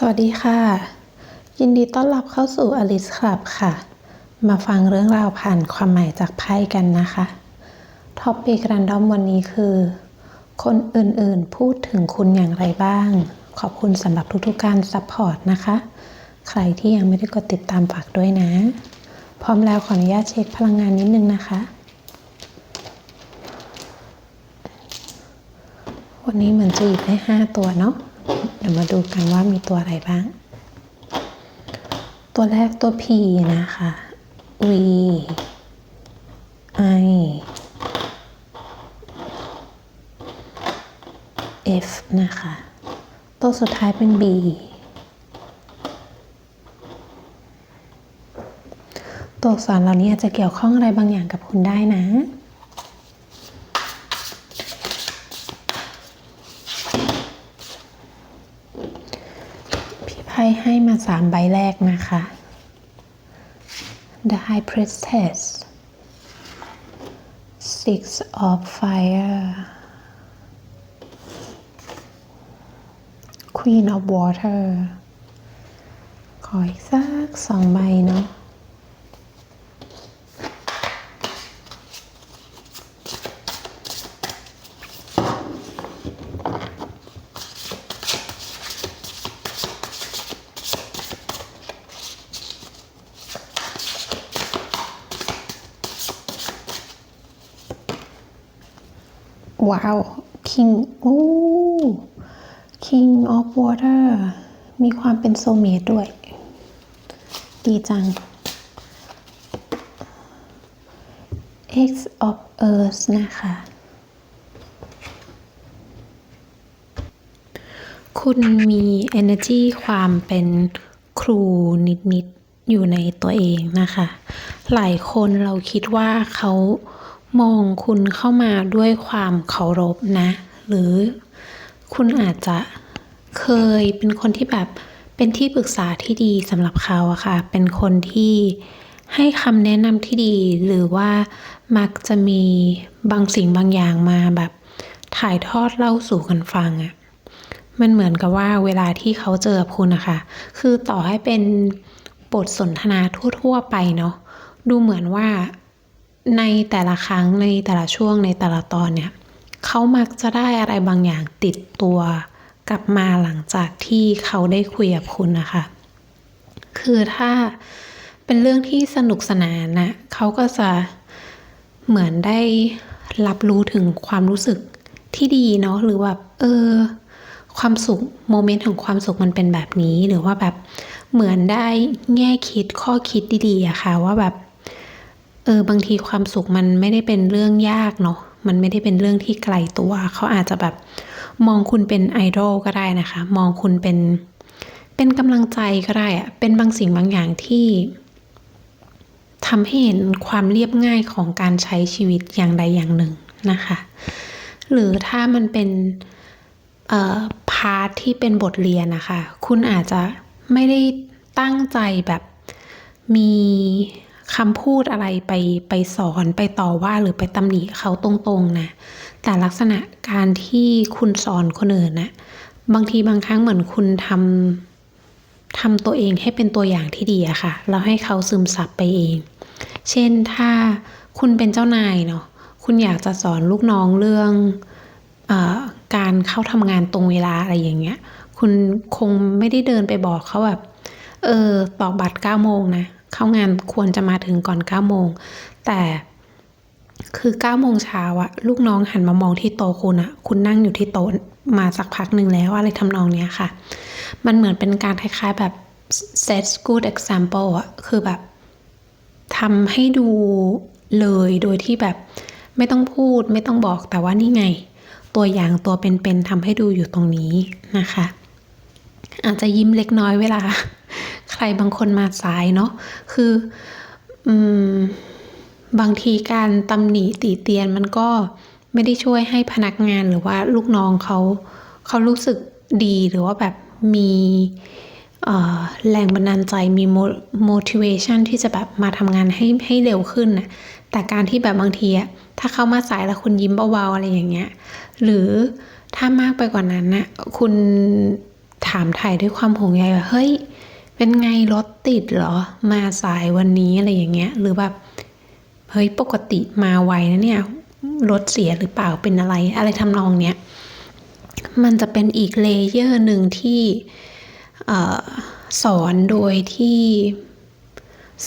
สวัสดีค่ะ ยินดีต้อนรับเข้าสู่ Alice Club ค่ะ มาฟังเรื่องราวผ่านความหมายจากไพ่กันนะคะท็อปปิกรันดอมวันนี้คือ คนอื่นๆพูดถึงคุณอย่างไรบ้าง ขอบคุณสำหรับทุกๆการซัพพอร์ตนะคะ ใครที่ยังไม่ได้กดติดตามฝากด้วยนะ พร้อมแล้วขออนุญาตเช็คพลังงานนิดนึงนะคะ วันนี้เหมือนจะหยิบได้ 5 ตัวเนาะ ดี๋ยวมาดูกันว่ามีตัวอะไรบ้าง ตัวแรกตัว P นะคะ V I F นะคะ ตัวสุดท้ายเป็น B ตัวอักษรเหล่านี้อาจจะเกี่ยวข้องอะไรบางอย่างกับคุณได้นะ พี่ไพ่ ให้มาสามใบแรกนะคะ The High Priestess Six of Fire Queen of Water ขออีกสักสองใบเนาะ ว้าว King โอ้ King of Water มีความเป็นโซเมตด้วย ดีจัง X of Earth นะคะ คุณมี energy ความเป็นครูนิด ๆ อยู่ในตัวเองนะคะ หลายคนเราคิดว่าเขา มองคุณเข้ามาด้วยความเคารพนะ หรือคุณอาจจะเคยเป็นคนที่แบบเป็นที่ปรึกษาที่ดีสำหรับเขาอะค่ะ เป็นคนที่ให้คำแนะนำที่ดี หรือว่ามักจะมีบางสิ่งบางอย่างมาแบบถ่ายทอดเล่าสู่กันฟังอะมันเหมือนกับว่าเวลาที่เขาเจอคุณนะคะ คือต่อให้เป็นบทสนทนาทั่ว ๆ ไปเนาะ ดูเหมือนว่า ในแต่ละครั้งในแต่ละช่วงในแต่ละตอนเนี่ยเขามักจะได้อะไรบางอย่างติดตัว กลับมาหลังจากที่เขาได้คุยกับคุณนะคะ คือถ้าเป็นเรื่องที่สนุกสนานนะเขาก็จะเหมือนได้รับรู้ถึงความรู้สึกที่ดีเนาะหรือแบบเออ ความสุขโมเมนต์ของความสุขมันเป็นแบบนี้หรือว่าแบบเหมือนได้แง่คิดข้อคิดดีๆอะค่ะว่าแบบ เออบางทีความสุขมันไม่ได้เป็นเรื่องยากเนาะมันไม่ได้เป็นเรื่องที่ไกลตัวเขาอาจจะแบบมองคุณเป็นไอดอลก็ได้นะคะ มองคุณเป็นเป็นกำลังใจก็ได้อะเป็นบางสิ่งบางอย่างที่ทำให้เห็นความเรียบง่ายของการใช้ชีวิตอย่างใดอย่างหนึ่งนะคะ หรือถ้ามันเป็นเออพาร์ทที่เป็นบทเรียนนะคะ คุณอาจจะไม่ได้ตั้งใจแบบมี คำพูดอะไรไปไปสอนไปต่อว่าหรือไปตำหนิเขาตรงๆนะแต่ลักษณะการที่คุณสอนคนอื่นนะบางทีบางครั้งเหมือนคุณทำทำตัวเองให้เป็นตัวอย่างที่ดีอะค่ะแล้วให้เขาซึมซับไปเอง เช่นถ้าคุณเป็นเจ้านายเนาะคุณอยากจะสอนลูกน้องเรื่องอการเข้าทำงานตรงเวลาอะไรอย่างเงี้ย คุณคงไม่ได้เดินไปบอกเขาแบบเออตอกบัตรเก้าโมงนะ เข้างานควรจะมาถึงก่อนเก้าโมง แต่คือเก้าโมงเช้าอะลูกน้องหันมามองที่โต๊ะคุณอะคุณนั่งอยู่ที่โต๊ะมาสักพักหนึ่งแล้วอะไรทำนองเนี้ยค่ะ มันเหมือนเป็นการคล้ายๆแบบ set good example อะคือแบบทำให้ดูเลยโดยที่แบบไม่ต้องพูดไม่ต้องบอกแต่ว่านี่ไง ตัวอย่างตัวเป็นๆทำให้ดูอยู่ตรงนี้นะคะ อาจจะยิ้มเล็กน้อยเวลา ใครบางคนมาสายเนาะคืออืมบางทีการตำหนิตีเตียนมันก็ไม่ได้ช่วยให้พนักงานหรือว่าลูกน้องเขาเขารู้สึกดีหรือว่าแบบมีแรงบันดาลใจมี motivation ที่จะแบบมาทำงานให้ให้เร็วขึ้นน่ะแต่การที่แบบบางทีอะถ้าเขามาสายแล้วคุณยิ้มเบาๆอะไรอย่างเงี้ย หรือถ้ามากไปกว่านั้นนะคุณถามถ่ายด้วยความห่วงใยว่าเฮ้ย เป็นไงรถติดเหรอ มาสายวันนี้อะไรอย่างเงี้ย หรือแบบเฮ้ยปกติมาไวนะเนี่ยรถเสียหรือเปล่าเป็นอะไร อะไรทำนองเนี้ยมันจะเป็นอีกเลเยอร์หนึ่งที่อสอนโดยที่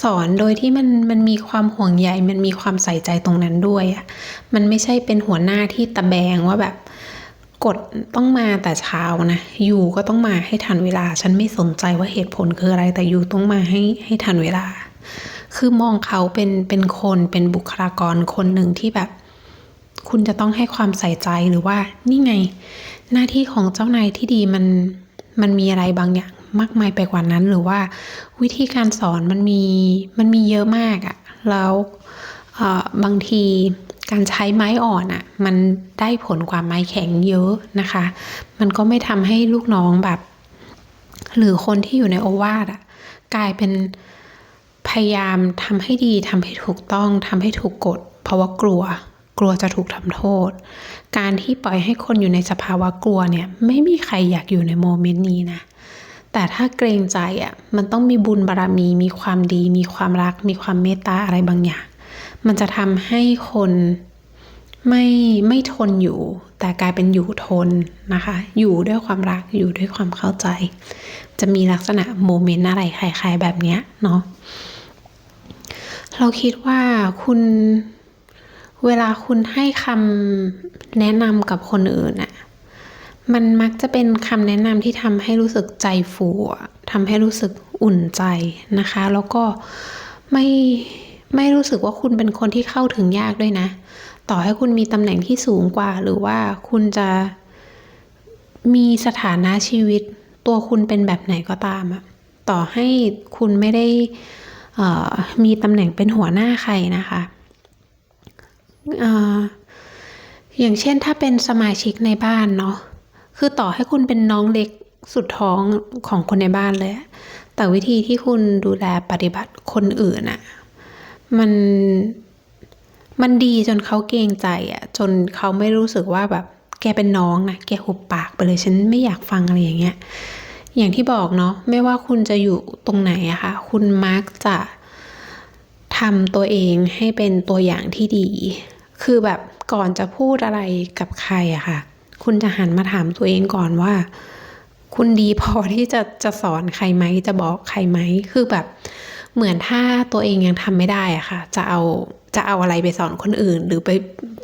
สอนโดยที่มันมันมีความห่วงใยมันมีความใส่ใจตรงนั้นด้วยอะ่ะมันไม่ใช่เป็นหัวหน้าที่ตะแบงว่าแบบ กดต้องมาแต่เช้านะอยู่ก็ต้องมาให้ทันเวลา ฉันไม่สนใจว่าเหตุผลคืออะไร แต่อยู่ต้องมาให้ให้ทันเวลา คือมองเขาเป็นเป็นคนเป็นบุคลากรคนหนึ่งที่แบบ คุณจะต้องให้ความใส่ใจหรือว่า นี่ไง หน้าที่ของเจ้านายที่ดีมันมันมีอะไรบางอย่างมากมายไปกว่านั้น หรือว่าวิธีการสอนมันมีมันมีเยอะมากอะแล้วบางที การใช้ไม้อ่อนอะ่ะมันได้ผลกว่าไม้แข็งเยอะนะคะ มันก็ไม่ทำให้ลูกน้องแบบ หรือคนที่อยู่ในโอวาทอะ่ะกลายเป็นพยายามทำให้ดีทำให้ถูกต้องทำให้ถูกกฎเพราะว่ากลัว กลัวจะถูกทำโทษ การที่ปล่อยให้คนอยู่ในสภาวะกลัวเนี่ย ไม่มีใครอยากอยู่ในโมเมนต์นี้นะแต่ถ้าเกรงใจอะ่ะมันต้องมีบุญบารรมี มีความดี มีความรัก มีความเมตตาอะไรบางอย่าง มันจะทำให้คนไม่ไม่ทนอยู่ แต่กลายเป็นอยู่ทนนะคะ อยู่ด้วยความรักอยู่ด้วยความเข้าใจ จะมีลักษณะโมเมนต์อะไรคล้ายๆแบบเนี้ยเนาะเราคิดว่าคุณเวลาคุณให้คำแนะนำกับคนอื่นอะมันมักจะเป็นคำแนะนำที่ทำให้รู้สึกใจฟูทำให้รู้สึกอุ่นใจนะคะ แล้วก็ไม่ ไม่รู้สึกว่าคุณเป็นคนที่เข้าถึงยากด้วยนะ ต่อให้คุณมีตำแหน่งที่สูงกว่า หรือว่าคุณจะมีสถานะชีวิต ตัวคุณเป็นแบบไหนก็ตามอะต่อให้คุณไม่ได้มีตำแหน่งเป็นหัวหน้าใครนะคะออย่างเช่นถ้าเป็นสมาชิกในบ้านเนาะคือต่อให้คุณเป็นน้องเล็กสุดท้องของคนในบ้านเลย แต่วิธีที่คุณดูแลปฏิบัติคนอื่นอะ มันมันดีจนเขาเกรงใจอะ่ะ จนเขาไม่รู้สึกว่าแบบ แกเป็นน้องนะแกหุบปากไปเลยฉันไม่อยากฟังอะไรอย่างเงี้ยอย่างที่บอกเนาะไม่ว่าคุณจะอยู่ตรงไหนอะคะ่ะ คุณมักจะทำตัวเองให้เป็นตัวอย่างที่ดี คือแบบก่อนจะพูดอะไรกับใครอะคะ่ะ คุณจะหันมาถามตัวเองก่อนว่า คุณดีพอที่จะจะสอนใครไหมจะบอกใครไหมคือแบบ เหมือนถ้าตัวเองยังทำไม่ได้อะค่ะ จะเอาจะเอาอะไรไปสอนคนอื่น หรือไป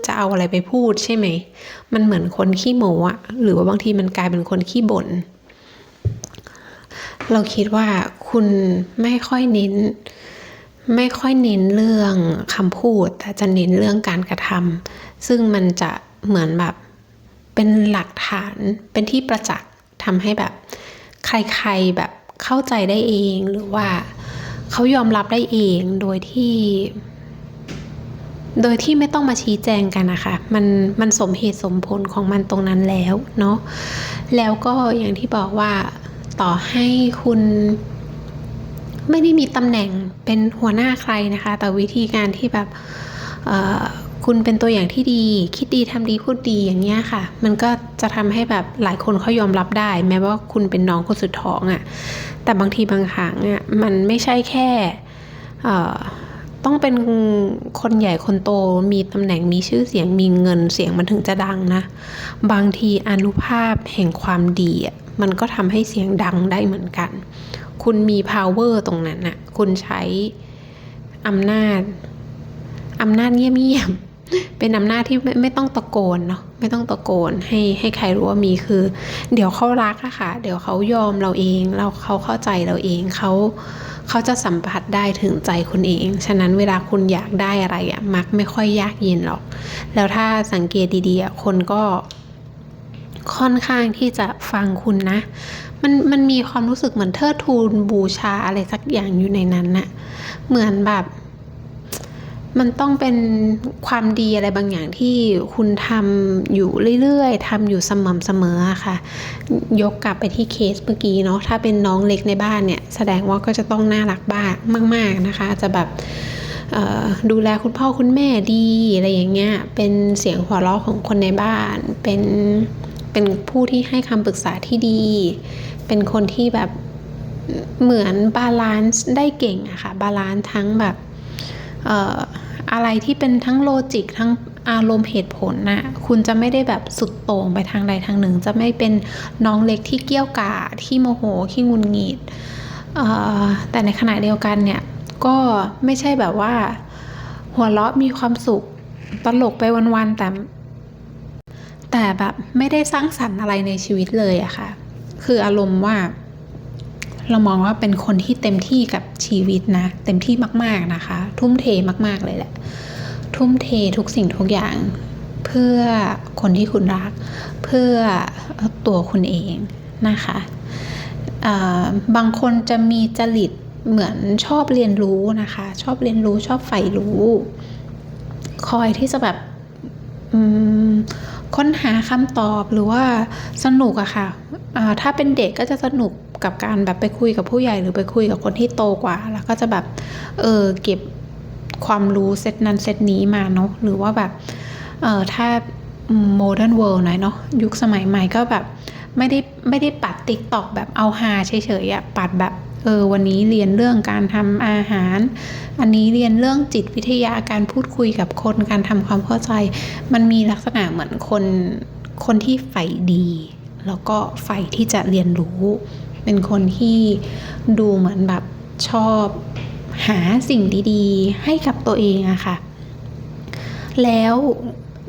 จะเอาอะไรไปพูดใช่ไหม มันเหมือนคนขี้โมอะหรือว่าบางทีมันกลายเป็นคนขี้บน่นเราคิดว่าคุณไม่ค่อยเน้น ไม่ค่อยเน้นเรื่องคำพูด แต่จะเน้นเรื่องการกระทำซึ่งมันจะเหมือนแบบเป็นหลักฐานเป็นที่ประจักษ์ทำให้แบบ ใครๆแบบเข้าใจได้เองหรือว่า เขายอมรับได้เองโดยที่ โดยที่ไม่ต้องมาชี้แจงกันนะคะ มันมันสมเหตุสมผลของมันตรงนั้นแล้วเนาะแล้วก็อย่างที่บอกว่าต่อให้คุณไม่ได้มีตำแหน่งเป็นหัวหน้าใครนะคะ แต่วิธีการที่แบบคุณเป็นตัวอย่างที่ดี คิดดีทำดีพูดดีอย่างเงี้ยค่ะ มันก็จะทำให้แบบหลายคนเขายอมรับได้ แม้ว่าคุณเป็นน้องคนสุดท้องอะ่ะ แต่บางทีบางครั้งอะมันไม่ใช่แค่ต้องเป็นคนใหญ่คนโตมีตำแหน่งมีชื่อเสียงมีเงินเสียงมันถึงจะดังนะ บางทีอนุภาพแห่งความดีอะมันก็ทำให้เสียงดังได้เหมือนกัน คุณมี power ตรงนั้นน่ะคุณใช้อำนาจอำนาจเงียบ เป็นอำนาจที่ไม่ไม่ต้องตะโกนเนาะไม่ต้องตะโกนให้ให้ใครรู้ว่ามีคือ เดี๋ยวเขารักอะค่ะ เดี๋ยวเขายอมเราเองเราเขาเข้าใจเราเองเขาเขาจะสัมผัสได้ถึงใจคุณเอง ฉะนั้นเวลาคุณอยากได้อะไรอะมักไม่ค่อยยากเย็นหรอก แล้วถ้าสังเกตดีๆคนก็ค่อนข้างที่จะฟังคุณนะ มันมันมีความรู้สึกเหมือนเทิดทูนบูชาอะไรสักอย่างอยู่ในนั้นนะ่ะ เหมือนแบบ มันต้องเป็นความดีอะไรบางอย่างที่คุณทำอยู่เรื่อยๆทำอยู่สม่ำเสมอค่ะ ยกกลับไปที่เคสเมื่อกี้เนาะถ้าเป็นน้องเล็กในบ้านเนี่ย แสดงว่าก็จะต้องน่ารักบ้างมาก ๆนะคะ จะแบบดูแลคุณพ่อคุณแม่ดีอะไรอย่างเงี้ย เป็นเสียงหัวเราะของคนในบ้าน เป็นเป็นผู้ที่ให้คำปรึกษาที่ดี เป็นคนที่แบบเหมือนบาลานซ์ได้เก่งอะค่ะ บาลานซ์ทั้งแบบ อะไรที่เป็นทั้งโลจิกทั้งอารมณ์เหตุผลน่ะคุณจะไม่ได้แบบสุดโต่งไปทางใดทางหนึ่ง จะไม่เป็นน้องเล็กที่เกี้ยวกาที่โมโหที่งุนงิดแต่ในขณะเดียวกันเนี่ยก็ไม่ใช่แบบว่า หัวเราะมีความสุขตลกไปวันๆแต่แต่แบบไม่ได้สร้างสรรค์อะไรในชีวิตเลยอะค่ะ คืออารมณ์ว่า เรามองว่าเป็นคนที่เต็มที่กับชีวิตนะ เต็มที่มากๆนะคะ ทุ่มเทมากๆเลยแหละ ทุ่มเททุกสิ่งทุกอย่าง เพื่อคนที่คุณรัก เพื่อตัวคุณเองนะคะบางคนจะมีจริตเหมือนชอบเรียนรู้นะคะ ชอบเรียนรู้ชอบใฝ่รู้ คอยที่จะแบบค้นหาคำตอบหรือว่าสนุกอะค่ะอ่าถ้าเป็นเด็กก็จะสนุก กับการแบบไปคุยกับผู้ใหญ่หรือไปคุยกับคนที่โตกว่า แล้วก็จะแบบเออเก็บความรู้เซตนั้นเซตนี้มาเนาะหรือว่าแบบเออถ้าโมเดิร์นเวิลด์หน่อยเนาะยุคสมัยใหม่ก็แบบไม่ได้ไม่ได้ปัดติ๊กตอกแบบเอาฮาเฉยๆอะปัดแบบเออวันนี้เรียนเรื่องการทำอาหาร อันนี้เรียนเรื่องจิตวิทยาการพูดคุยกับคนการทำความเข้าใจ มันมีลักษณะเหมือนคนคนที่ใฝ่ดี แล้วก็ใฝ่ที่จะเรียนรู้ เป็นคนที่ดูเหมือนแบบชอบหาสิ่งดีๆ ให้กับตัวเองอะค่ะ แล้ว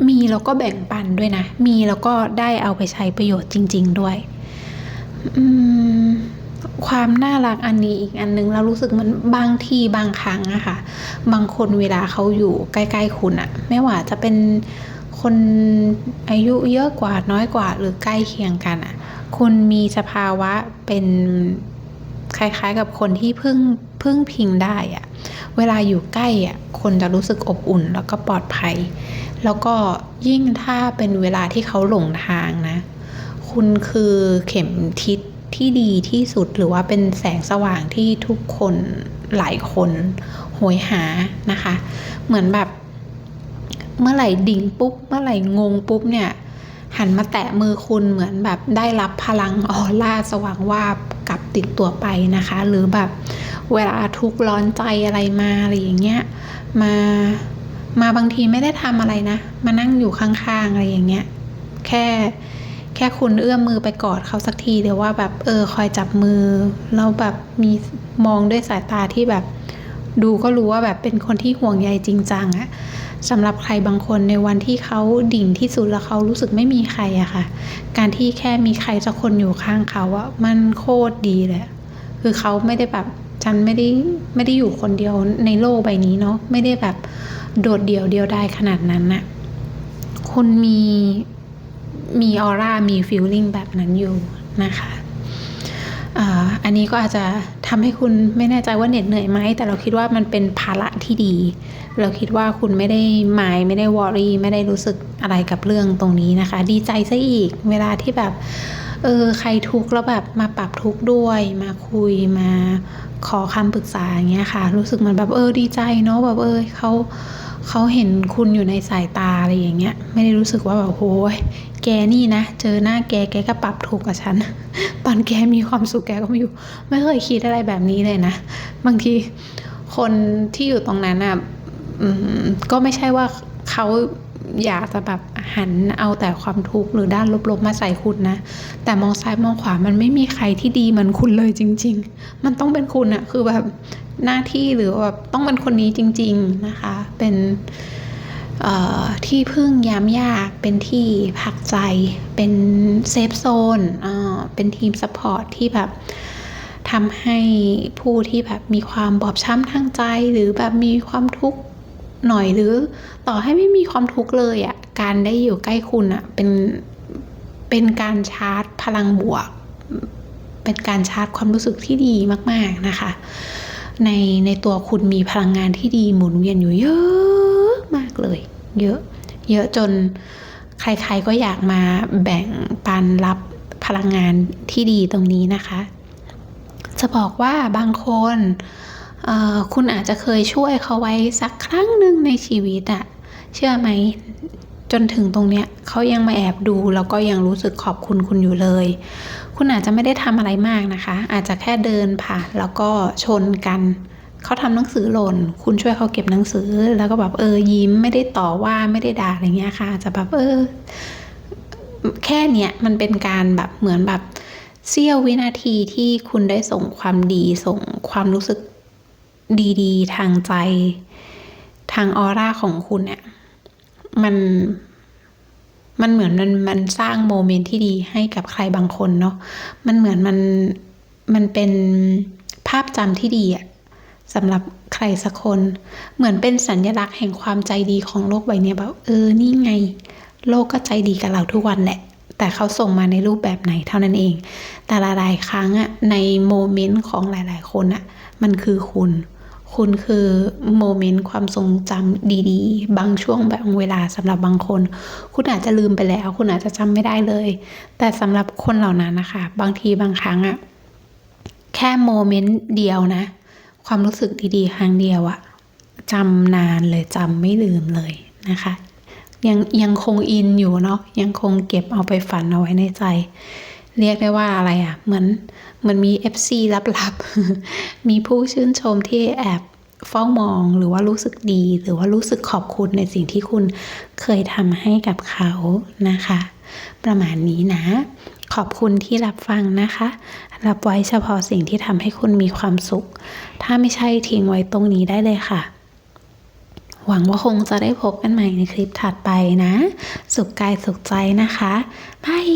มีแล้วก็แบ่งปันด้วยนะ มีแล้วก็ได้เอาไปใช้ประโยชน์จริง ๆ ด้วย ความน่ารักอันนี้อีกอันนึงเรารู้สึกมันบางทีบางครั้งอะค่ะ บางคนเวลาเขาอยู่ใกล้ ๆ คุณอะไม่ว่าจะเป็น คนอายุเยอะกว่าน้อยกว่าหรือใกล้เคียงกันอะคุณมีสภาวะเป็นคล้ายๆ กับคนที่พึ่งพึ่งพิงได้อะเวลาอยู่ใกล้อะคนจะรู้สึกอบอุ่นแล้วก็ปลอดภัย แล้วก็ยิ่งถ้าเป็นเวลาที่เขาหลงทางนะ คุณคือเข็มทิศที่ดีที่สุดหรือว่าเป็นแสงสว่างที่ทุกคนหลายคนโหยหานะคะ เหมือนแบบ เมื่อไหร่ดิ่งปุ๊บ เมื่อไหร่งงปุ๊บเนี่ยหันมาแตะมือคุณเหมือนแบบได้รับพลังออร่าสว่างวาบกลับติดตัวไปนะคะ หรือแบบเวลาทุกร้อนใจอะไรมาอะไรอย่างเงี้ยมามาบางทีไม่ได้ทำอะไรนะ มานั่งอยู่ข้างๆอะไรอย่างเงี้ยแค่แค่คุณเอื้อมมือไปกอดเขาสักทีหรือว่าแบบเออคอยจับมือแล้วแบบมีมองด้วยสายตาที่แบบ ดูก็รู้ว่าแบบเป็นคนที่ห่วงใยจริงจังอะ สำหรับใครบางคนในวันที่เขาดิ่งที่สุดแล้วเขารู้สึกไม่มีใครอะค่ะ การที่แค่มีใครสักคนอยู่ข้างเขาอะมันโคตรดีเลยอะคือเขาไม่ได้แบบฉันไม่ได้ไม่ได้อยู่คนเดียวในโลกใบนี้เนาะไม่ได้แบบโดดเดี่ยวเดียวไดายขนาดนั้นนะคุณมีมีออร่ามีฟีลลิ่งแบบนั้นอยู่นะคะอ่าอันนี้ก็อาจจะ ทำให้คุณไม่แน่ใจว่าเหน็ดเหนื่อยไหม แต่เราคิดว่ามันเป็นภาระที่ดี เราคิดว่าคุณไม่ได้หมายไม่ได้วอรี่ไม่ได้รู้สึกอะไรกับเรื่องตรงนี้นะคะ ดีใจซะอีก เวลาที่แบบเออใครทุกข์แล้วแบบมาปรับทุกข์ด้วย มาคุยมาขอคำปรึกษาอย่างเงี้ยค่ะ รู้สึกเหมือนแบบเออดีใจเนาะแบบเออเขา เขาเห็นคุณอยู่ในสายตาอะไรอย่างเงี้ย ไม่ได้รู้สึกว่าแบบโอ้ยแกนี่นะ เจอหน้าแกแกก็ปรับทุกข์กับฉัน ตอนแกมีความสุขแกก็ไม่อยู่ ไม่เคยคิดอะไรแบบนี้เลยนะ บางทีคนที่อยู่ตรงนั้นอะก็ไม่ใช่ว่าเขาอยากจะแบบหันเอาแต่ความทุกข์หรือด้านลบๆมาใส่คุณนะ แต่มองซ้ายมองขวามันไม่มีใครที่ดีเหมือนคุณเลยจริง ๆ มันต้องเป็นคุณอะคือแบบ หน้าที่หรือแบบต้องเป็นคนนี้จริง ๆนะคะ เป็นที่พึ่งยามยากเป็นที่พักใจ เป็นเซฟโซนเป็นทีมซัพพอร์ตที่แบบทำให้ผู้ที่แบบมีความบอบช้ำทางใจ หรือแบบมีความทุกข์หน่อยหรือต่อให้ไม่มีความทุกข์เลยอะ่ะการได้อยู่ใกล้คุณอะ่ะเป็นเป็นการชาร์จพลังบวก เป็นการชาร์จความรู้สึกที่ดีมาก ๆนะคะ ในในตัวคุณมีพลังงานที่ดีหมุนเวียนอยู่เยอะมากเลย เยอะ เยอะจนใครๆก็อยากมาแบ่งปันรับพลังงานที่ดีตรงนี้นะคะ จะบอกว่าบางคนคุณอาจจะเคยช่วยเขาไว้สักครั้งหนึ่งในชีวิตอะเชื่อไหม จนถึงตรงเนี้ยเขายังมาแอบดูแล้วก็ยังรู้สึกขอบคุณคุณอยู่เลย คุณอาจจะไม่ได้ทำอะไรมากนะคะ อาจจะแค่เดินผ่านแล้วก็ชนกันเขาทำหนังสือหล่น คุณช่วยเขาเก็บหนังสือ แล้วก็แบบเออยิ้มไม่ได้ต่อว่าไม่ได้ด่าอะไรเงี้ยค่ะอาจจะแบบเออ แค่เนี้ยมันเป็นการแบบเหมือนแบบเสี้ยววินาทีที่คุณได้ส่งความดีส่งความรู้สึกดีๆ ทางใจ ทางออร่าของคุณเนี่ย มันมันเหมือนมันมันสร้างโมเมนต์ที่ดีให้กับใครบางคนเนาะมันเหมือนมันมันเป็นภาพจำที่ดีอะสำหรับใครสักคน เหมือนเป็นสัญลักษณ์แห่งความใจดีของโลกใบนี้แบบเออนี่ไง โลกก็ใจดีกับเราทุกวันแหละ แต่เขาส่งมาในรูปแบบไหนเท่านั้นเอง แต่หลายๆครั้งอะในโมเมนต์ของหลาย ๆ คนอะมันคือคุณ คุณคือโมเมนต์ความทรงจำดีๆ บางช่วงบางเวลาสำหรับบางคน คุณอาจจะลืมไปแล้ว คุณอาจจะจำไม่ได้เลย แต่สำหรับคนเหล่านั้นนะคะ บางทีบางครั้งอะแค่โมเมนต์เดียวนะ ความรู้สึกดีๆ ครั้งเดียวอะจำนานเลยจำไม่ลืมเลยนะคะ ยังยังคงอินอยู่เนาะยังคงเก็บเอาไปฝันเอาไว้ในใจ เรียกได้ว่าอะไรอะ่ะ เหมือนเหมือนมี FC ลับๆ มีผู้ชื่นชมที่แอบเฝ้ามองหรือว่ารู้สึกดี หรือว่ารู้สึกขอบคุณในสิ่งที่คุณเคยทำให้กับเขานะคะ ประมาณนี้นะ ขอบคุณที่รับฟังนะคะ รับไว้เฉพาะสิ่งที่ทำให้คุณมีความสุข ถ้าไม่ใช่ทิ้งไว้ตรงนี้ได้เลยค่ะ หวังว่าคงจะได้พบกันใหม่ในคลิปถัดไปนะ สุขกายสุขใจนะคะบาย